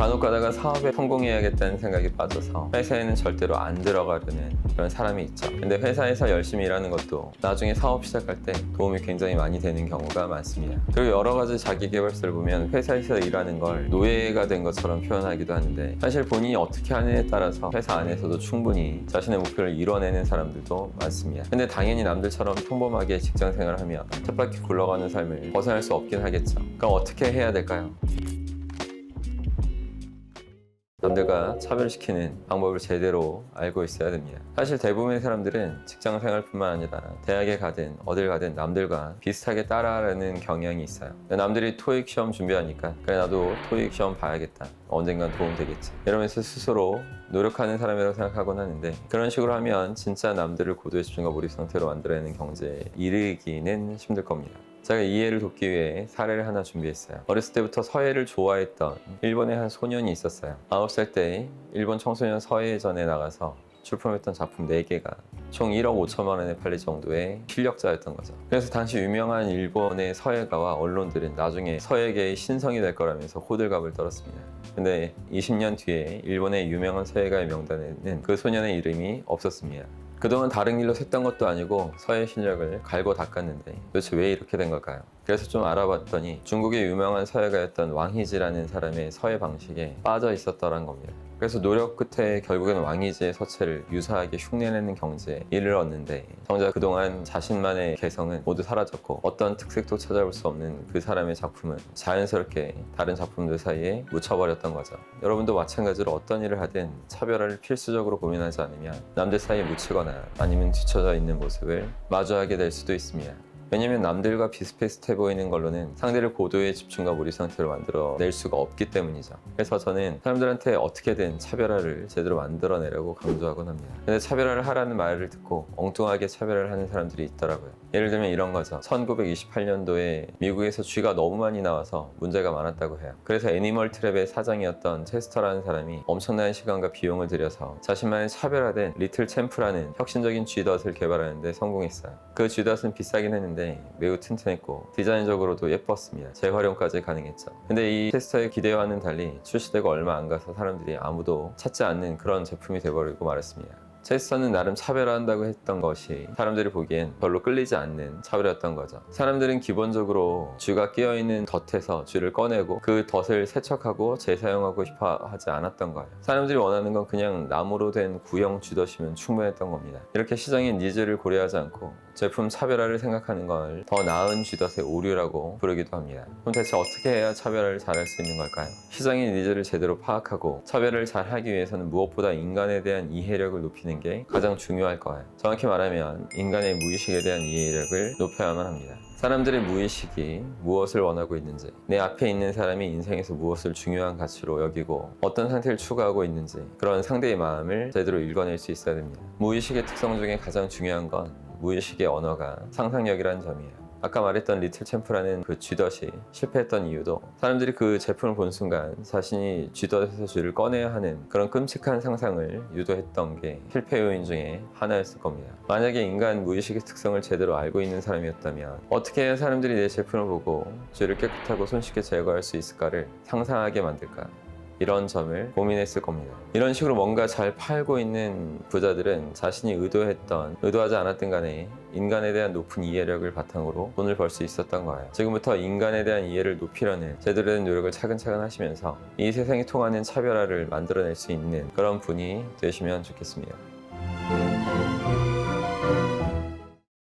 간혹 가다가 사업에 성공해야겠다는 생각이 빠져서 회사에는 절대로 안 들어가려는 그런 사람이 있죠. 근데 회사에서 열심히 일하는 것도 나중에 사업 시작할 때 도움이 굉장히 많이 되는 경우가 많습니다. 그리고 여러 가지 자기 개발서를 보면 회사에서 일하는 걸 노예가 된 것처럼 표현하기도 하는데 사실 본인이 어떻게 하느냐에 따라서 회사 안에서도 충분히 자신의 목표를 이뤄내는 사람들도 많습니다. 근데 당연히 남들처럼 평범하게 직장 생활을 하며 쳇바퀴 굴러가는 삶을 벗어날 수 없긴 하겠죠. 그럼 어떻게 해야 될까요? 남들과 차별시키는 방법을 제대로 알고 있어야 됩니다. 사실 대부분의 사람들은 직장 생활뿐만 아니라 대학에 가든 어딜 가든 남들과 비슷하게 따라하려는 경향이 있어요. 남들이 토익 시험 준비하니까 그래 나도 토익 시험 봐야겠다. 언젠간 도움 되겠지. 이러면서 스스로 노력하는 사람이라고 생각하곤 하는데 그런 식으로 하면 진짜 남들을 고도의 집중과 몰입 상태로 만들어내는 경제에 이르기는 힘들 겁니다. 제가 이해를 돕기 위해 사례를 하나 준비했어요. 어렸을 때부터 서예를 좋아했던 일본의 한 소년이 있었어요. 9살 때 일본 청소년 서예전에 나가서 출품했던 작품 4개가 총 1억 5천만 원에 팔릴 정도의 실력자였던 거죠. 그래서 당시 유명한 일본의 서예가와 언론들은 나중에 서예계의 신성이 될 거라면서 호들갑을 떨었습니다. 근데 20년 뒤에 일본의 유명한 서예가의 명단에는 그 소년의 이름이 없었습니다. 그동안 다른 길로 샜던 것도 아니고 서예 실력을 갈고 닦았는데 도대체 왜 이렇게 된 걸까요? 그래서 좀 알아봤더니 중국의 유명한 서예가였던 왕희지라는 사람의 서예 방식에 빠져 있었더란 겁니다. 그래서 노력 끝에 결국엔 왕희지의 서체를 유사하게 흉내내는 경지에 이르렀는데 정작 그동안 자신만의 개성은 모두 사라졌고 어떤 특색도 찾아볼 수 없는 그 사람의 작품은 자연스럽게 다른 작품들 사이에 묻혀버렸던 거죠. 여러분도 마찬가지로 어떤 일을 하든 차별화를 필수적으로 고민하지 않으면 남들 사이에 묻히거나 아니면 뒤쳐져 있는 모습을 마주하게 될 수도 있습니다. 왜냐면 남들과 비슷비슷해 보이는 걸로는 상대를 고도의 집중과 몰입 상태로 만들어 낼 수가 없기 때문이죠. 그래서 저는 사람들한테 어떻게든 차별화를 제대로 만들어내려고 강조하곤 합니다. 근데 차별화를 하라는 말을 듣고 엉뚱하게 차별화를 하는 사람들이 있더라고요. 예를 들면 이런 거죠. 1928년도에 미국에서 쥐가 너무 많이 나와서 문제가 많았다고 해요. 그래서 애니멀 트랩의 사장이었던 체스터라는 사람이 엄청난 시간과 비용을 들여서 자신만의 차별화된 리틀 챔프라는 혁신적인 쥐덫을 개발하는데 성공했어요. 그 쥐덫은 비싸긴 했는데 매우 튼튼했고 디자인적으로도 예뻤습니다. 재활용까지 가능했죠. 근데 이 테스터의 기대와는 달리 출시되고 얼마 안 가서 사람들이 아무도 찾지 않는 그런 제품이 돼버리고 말았습니다. 체스터는 나름 차별화한다고 했던 것이 사람들이 보기엔 별로 끌리지 않는 차별이었던 거죠. 사람들은 기본적으로 쥐가 끼어있는 덫에서 쥐를 꺼내고 그 덫을 세척하고 재사용하고 싶어 하지 않았던 거예요. 사람들이 원하는 건 그냥 나무로 된 구형 쥐덫이면 충분했던 겁니다. 이렇게 시장의 니즈를 고려하지 않고 제품 차별화를 생각하는 걸 더 나은 쥐덫의 오류라고 부르기도 합니다. 그럼 대체 어떻게 해야 차별화를 잘할 수 있는 걸까요? 시장의 니즈를 제대로 파악하고 차별을 잘 하기 위해서는 무엇보다 인간에 대한 이해력을 높이 는 게 가장 중요할 거예요. 정확히 말하면 인간의 무의식에 대한 이해력을 높여야만 합니다. 사람들의 무의식이 무엇을 원하고 있는지, 내 앞에 있는 사람이 인생에서 무엇을 중요한 가치로 여기고 어떤 상태를 추구하고 있는지 그런 상대의 마음을 제대로 읽어낼 수 있어야 됩니다. 무의식의 특성 중에 가장 중요한 건 무의식의 언어가 상상력이라는 점이에요. 아까 말했던 리틀 챔프라는 그 쥐덫이 실패했던 이유도 사람들이 그 제품을 본 순간 자신이 쥐덫에서 쥐를 꺼내야 하는 그런 끔찍한 상상을 유도했던 게 실패 요인 중에 하나였을 겁니다. 만약에 인간 무의식의 특성을 제대로 알고 있는 사람이었다면 어떻게 사람들이 내 제품을 보고 쥐를 깨끗하고 손쉽게 제거할 수 있을까를 상상하게 만들까? 이런 점을 고민했을 겁니다. 이런 식으로 뭔가 잘 팔고 있는 부자들은 자신이 의도했던, 의도하지 않았던 간에 인간에 대한 높은 이해력을 바탕으로 돈을 벌 수 있었던 거예요. 지금부터 인간에 대한 이해를 높이려는 제대로 된 노력을 차근차근 하시면서 이 세상이 통하는 차별화를 만들어낼 수 있는 그런 분이 되시면 좋겠습니다.